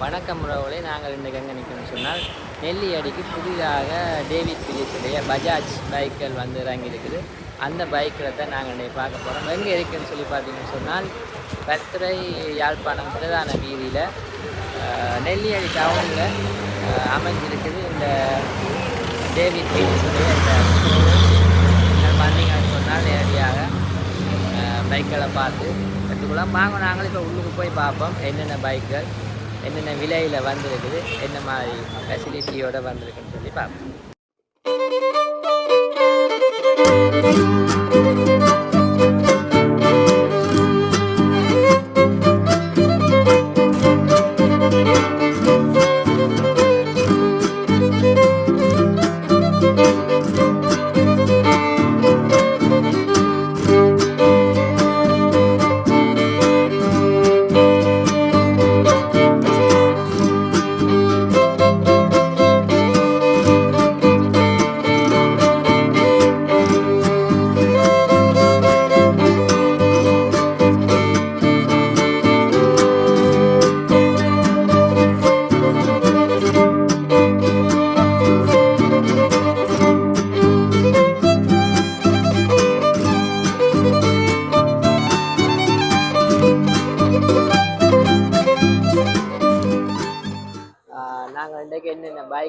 வணக்கம் உறவுகளே நாங்கள் இந்த எங்கே நிற்கணும்னு சொன்னால் நெல்லியடிக்கு புதிதாக டேவிட் பிலிப்ஸுடைய பஜாஜ் பைக்கள் வந்து இறங்கியிருக்குது. அந்த பைக்கில் தான் நாங்கள் இன்றைக்கி பார்க்க போகிறோம் எங்கே இருக்குன்னு சொல்லி பார்த்தீங்கன்னு சொன்னால் பத்திரை யாழ்ப்பாணம் பிரதான வீதியில் நெல்லியடி டவுனில் அமைஞ்சிருக்குது இந்த டேவிட் பிலிப்ஸுடைய இந்த நீங்கள் வந்தீங்கன்னு சொன்னால் நேரடியாக பைக்களை பார்த்து எடுத்துக்கலாம் வாங்க நாங்களும் இப்போ உள்ளுக்கு போய் பார்ப்போம். என்னென்ன பைக்குகள் என்னென்ன விலையில் வந்திருக்குது என்ன மாதிரி ஃபெசிலிட்டியோடு வந்திருக்குன்னு சொல்லி பார்ப்போம்.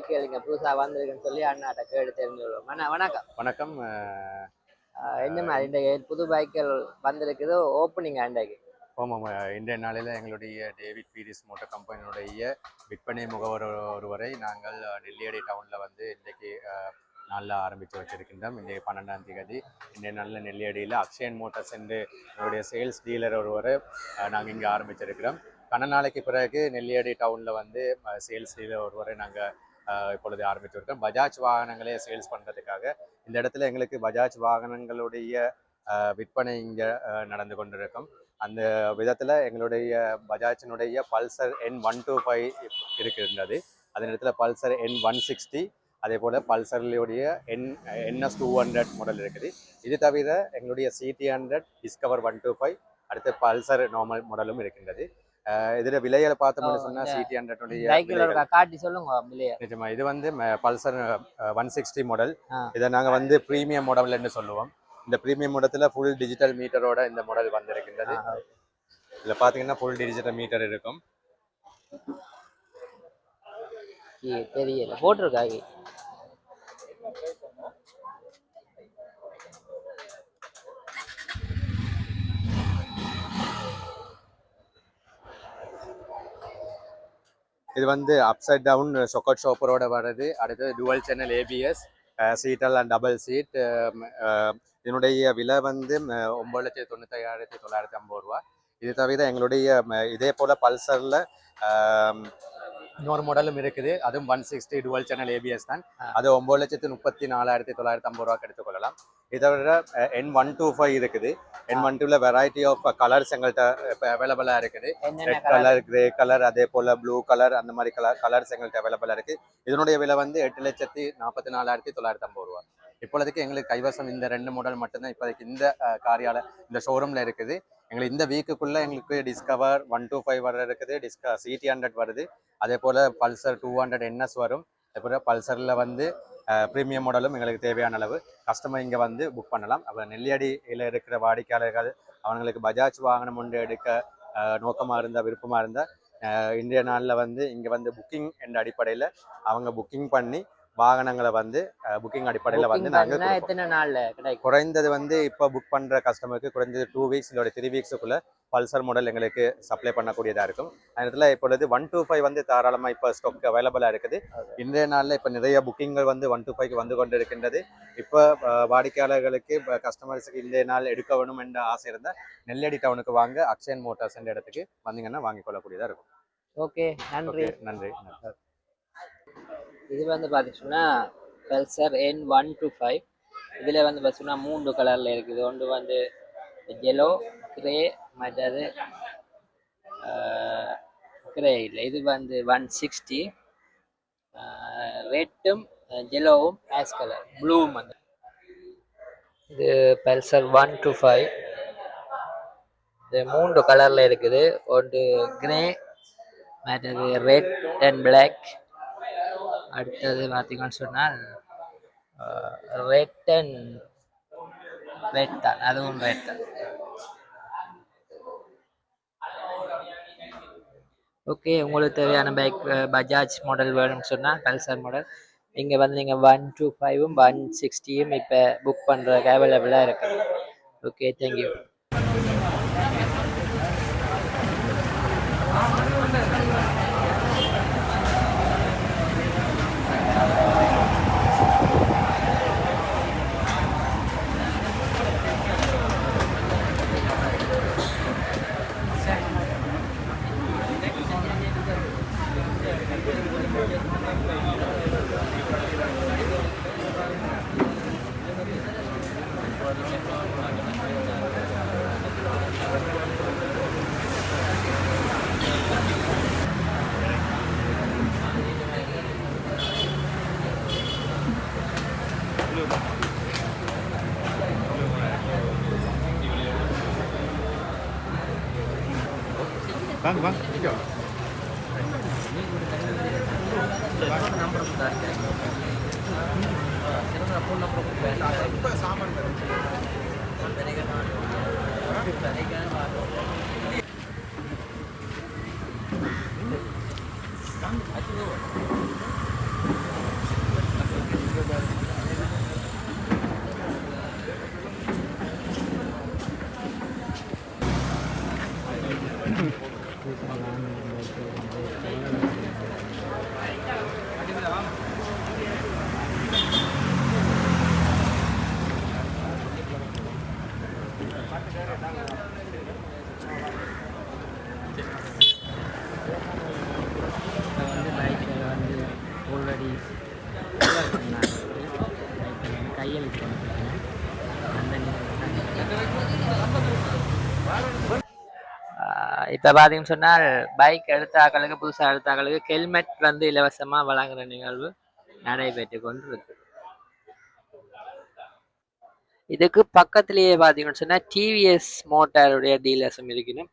இங்கே புதுசாக வந்திருக்குன்னு சொல்லி அண்ணாட்ட கேட்டு தெரிஞ்சுக்கிறோம் அண்ணா வணக்கம். வணக்கம். என்ன மாதிரி இன்றைக்கு புது பைக்குகள் வந்திருக்குது ஓப்பனிங் அன்றைக்கு ஆமாம் இன்றைய நாளில் எங்களுடைய டேவிட் பீரிஸ் மோட்டார் கம்பெனியுடைய விற்பனை முகவர் ஒருவரை நாங்கள் நெல்லியடி டவுனில் வந்து இன்றைக்கு நாளில் ஆரம்பித்து வச்சிருக்கின்றோம். இன்றைக்கு பன்னெண்டாம் தேதி. இன்றைய நாளில் நெல்லியடியில் அக்ஷயன் மோட்டார்ஸ் என்று எங்களுடைய சேல்ஸ் டீலர் ஒருவரை நாங்கள் இங்கே ஆரம்பிச்சிருக்கிறோம் கன நாளைக்கு பிறகு நெல்லியடி டவுனில் வந்து சேல்ஸ் டீலர் ஒருவரை நாங்கள் இப்பொழுது ஆரம்பித்திருக்கோம். பஜாஜ் வாகனங்களே சேல்ஸ் பண்ணுறதுக்காக இந்த இடத்துல எங்களுக்கு பஜாஜ் வாகனங்களுடைய விற்பனை இங்கே நடந்து கொண்டிருக்கும். அந்த விதத்தில் எங்களுடைய பஜாஜினுடைய Pulsar N one two five இருக்கின்றது. அதே நேரத்தில் பல்சர் என் ஒன் சிக்ஸ்டி அதே போல் பல்சர்லையுடைய N NS two hundred model இருக்குது. இது தவிர எங்களுடைய CD hundred Discover one two five அடுத்து பல்சர் நார்மல் மாடலும் இருக்கின்றது. இதுல விலையில பார்த்தோம்னு சொன்னா சிடி ஹண்ட்ரடுடைய பைக்கில் காட்டி சொல்லுங்க விலையை நிஜமா இது வந்து பல்சர் ஒன் சிக்ஸ்டி மாடல். இதை நாங்கள் வந்து ப்ரீமியம் மாடல்னு சொல்லுவோம். இந்த ப்ரீமியம் மாடத்தில் ஃபுல் டிஜிட்டல் மீட்டரோட இந்த மாடல் வந்திருக்கின்றது. இதில் பார்த்தீங்கன்னா ஃபுல் டிஜிட்டல் மீட்டர் இருக்கும். தெரியல. போட்டிருக்கா இது வந்து அப்சைட் டவுன் சொக்கட் ஷோப்பரோட வருது அடுத்தது டுவல் சேனல் ஏபிஎஸ் சீட்டல் அண்ட் டபுள் சீட் இதனுடைய விலை வந்து ஒம்பது லட்சத்தி தொண்ணூத்தையாயிரத்தி தொள்ளாயிரத்தி ஐம்பது ரூபா. இது தவிர எங்களுடைய இதே போல் பல்சரில் இன்னொரு மாடலும் இருக்குது. அதுவும் one sixty dual channel ABS தான். அது ஒம்பது லட்சத்தி முப்பத்தி நாலாயிரத்தி தொள்ளாயிரத்தி ஐம்பது ரூபாய்க்கு எடுத்துக்கொள்ளலாம் இதை தவிர என் ஒன் டூ ஃபைவ் இருக்குது. என் ஒன் டூவில் வெரைட்டி ஆஃப் கலர்ஸ் எங்கள்கிட்ட இப்போ அவைலபிளாக இருக்குது. ரெட் கலர் கிரே கலர் அதே போல ப்ளூ கலர் அந்த மாதிரி கலர் கலர்ஸ் எங்கள்கிட்ட அவைலபிளாக இருக்கு. இதனுடைய விலை வந்து எட்டு லட்சத்தி நாற்பத்தி நாலாயிரத்தி தொள்ளாயிரத்தி ஐம்பது ரூபா. இப்பொழுதுக்கு எங்களுக்கு கைவசம் இந்த ரெண்டு மாடல் மட்டும்தான் இப்போதைக்கு இந்த காரியால இந்த ஷோரூம்ல இருக்குது. எங்களுக்கு இந்த வீக்குக்குள்ள எங்களுக்கு டிஸ்கவர் ஒன் டூ ஃபைவ் வர இருக்குது. டிஸ்க சிடி ஹண்ட்ரட் வருது. அதே போல பல்சர் டூ ஹண்ட்ரட் என்எஸ் வரும். அதே போல பல்சர்ல வந்து ப்ரீமியம் மாடலும் எங்களுக்கு தேவையான அளவு. கஸ்டமர் இங்கே வந்து புக் பண்ணலாம். அப்போ நெல்லியடியில் இருக்கிற வாடிக்கையாளர்கள் அவங்களுக்கு பஜாஜ் வாகனம் ஒன்று எடுக்க நோக்கமாக இருந்தால் விருப்பமாக இருந்தால் இன்றைய நாளில் வந்து இங்கே வந்து புக்கிங் என்ற அடிப்படையில் அவங்க புக்கிங் பண்ணி வாகனங்களை வந்து புக்கிங் அடிப்படையில் வந்து நாங்கள் எத்தனை நாள்ல குறைந்தது வந்து இப்போ புக் பண்ணுற கஸ்டமருக்கு குறைஞ்சது டூ வீக்ஸ் இதோட த்ரீ வீக்ஸுக்குள்ள பல்சர் மாடல் எங்களுக்கு சப்ளை பண்ணக்கூடியதாக இருக்கும். இடத்துல இப்பொழுது ஒன் டூ ஃபைவ் வந்து தாராளமாக இப்போ ஸ்டாக் அவைலபிளாக இருக்குது. இன்றைய நாளில் இப்போ நிறைய புக்கிங்கள் வந்து ஒன் டூ ஃபைவ்க்கு வந்து கொண்டு இருக்கின்றது இப்போ வாடிக்கையாளர்களுக்கு கஸ்டமர்ஸுக்கு இன்றைய நாள் எடுக்க வேணும் என்ற ஆசை இருந்தால் நெல்லடி டவுனுக்கு வாங்க அக்ஷயன் மோட்டார்ஸ் என்ற இடத்துக்கு வந்தீங்கன்னா வாங்கிக் கொள்ளக்கூடியதாக இருக்கும். ஓகே நன்றி. நன்றி. இது வந்து பார்த்தீங்கன்னா Pulsar N one two five இதில் வந்து பார்த்தீங்கன்னா மூன்று கலரில் இருக்குது. ஒன்று வந்து எல்லோ கிரே மற்றது கிரே இல்லை. இது வந்து ஒன் சிக்ஸ்டி ரெட்டும் yellowவும் ஆஸ் கலர் ப்ளூவும் வந்து. இது பல்சர் ஒன் டூ ஃபைவ் இது மூன்று கலரில் இருக்குது. ஒன்று கிரே மற்றது ரெட் அண்ட் பிளாக் அடுத்தது பார்த்தீங்கன்னு சொன்னால் ரெட்டன் ரெட் தான். அதுவும் ரெட் தான். ஓகே உங்களுக்கு தேவையான பைக் பஜாஜ் மாடல் வேணும்னு சொன்னால் பல்சர் மாடல் இங்கே வந்து நீங்கள் ஒன் டூ ஃபைவும் ஒன் சிக்ஸ்டியும் இப்போ புக் பண்ணுறதுக்கு அவைலபிளாக இருக்குது ஓகே தேங்க்யூ வாங்க வாங்க. இங்க வாங்க. இப்போ வந்து பைக்கில் வந்து ஆல்ரெடி கையெழுத்து அந்த இப்போ பார்த்தீங்கன்னு சொன்னால் பைக் எடுத்தாக்களுக்கு புதுசாக எடுத்தாக்களுக்கு ஹெல்மெட் வந்து இலவசமாக வழங்குற நிகழ்வு நடைபெற்று கொண்டு இருக்கு இதுக்கு பக்கத்திலேயே பார்த்தீங்கன்னு சொன்னால் டிவிஎஸ் மோட்டாருடைய டீலர்ஸும் இருக்கணும்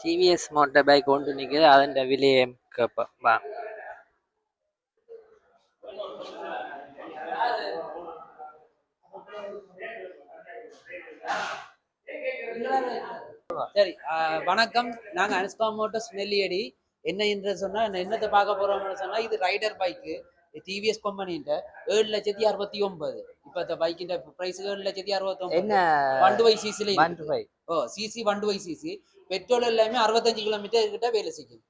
டிவிஎஸ் மோட்டார் பைக் ஒன்று நிற்குது அதன் விலையம் கேட்போம். வா. சரி வணக்கம். நாங்க அனுஷ்கா மோட்டர்ஸ் நெல்லியடி. என்ன என்று சொன்னா நான் என்னத்தை பார்க்க போறோம்னு சொன்னா இது ரைடர் பைக்கு டிவிஎஸ் கம்பெனின்ற ஏழு லட்சத்தி அறுபத்தி ஒன்பது. இப்ப இந்த பைக்கிന്റെ பிரைஸ் ஏழு லட்சத்தி அறுபத்தி ஒன்பது. என்ன? ஒன் டு வை சிசில ஒன் டு ஃபைவ் ஓ CC one two five CC petrol எல்லாமே அறுபத்தஞ்சு கிலோமீட்டர் கிட்ட வேலை செய்யும்.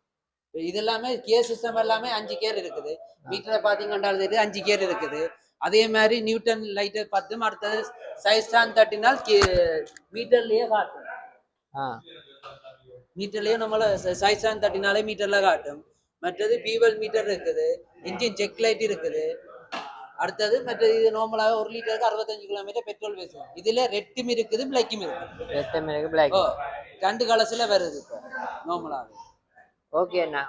இது எல்லாமே கியர் சிஸ்டம் எல்லாமே அஞ்சு கேர் இருக்குது. மீட்டரை பாத்தீங்கன்னா தெரியுது அஞ்சு கேர் இருக்குது. அதே மாதிரி நியூட்டன் லைட்டர் பத்தும் அடுத்தது சைஸ் ஸ்டாண்ட் தட்டினால் மீட்டர்லயே காட்டும். ஆ. மீட்டர்லயே நம்மள சைஸ் ஸ்டாண்ட் தட்டினாலே மீட்டர்ல காட்டும். மற்றது பீவல் மீட்டர் இருக்குது இன்ஜின் செக் லைட் இருக்குது. அடுத்தது மற்றது இது நார்மலாக ஒரு லிட்டருக்கு அறுபத்தஞ்சு கிலோமீட்டர் பெட்ரோல் பேசும். இதுல ரெட்டும் இருக்குது பிளாக்கும் இருக்குது. எத்தனை மிளகு பிளாக் ரெண்டு கலர்ஸ்ல வருது இப்போ நார்மலாகவே ஓகே அண்ணா.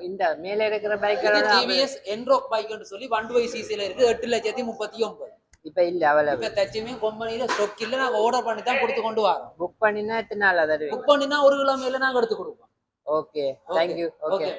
இந்த- மேல இருக்கிற இது பைக் டிவிஎஸ் என்ரோக் பைக்னு சொல்லி ஒன் வை சிசில இருக்கு. எட்டு லட்சத்தி முப்பத்தி ஒன்பது. இப்ப இல்ல அவைலபிள் இப்ப தச்சுமே கம்பெனியில ஸ்டொக் இல்ல. நாங்க ஆர்டர் பண்ணி தான் கொடுத்து கொண்டு வரோம். புக் பண்ணினா எத்தனை நாள் புக் பண்ணினா ஒரு கிலோ மேல நாங்க எடுத்து கொடுப்போம். Okay thank you okay okay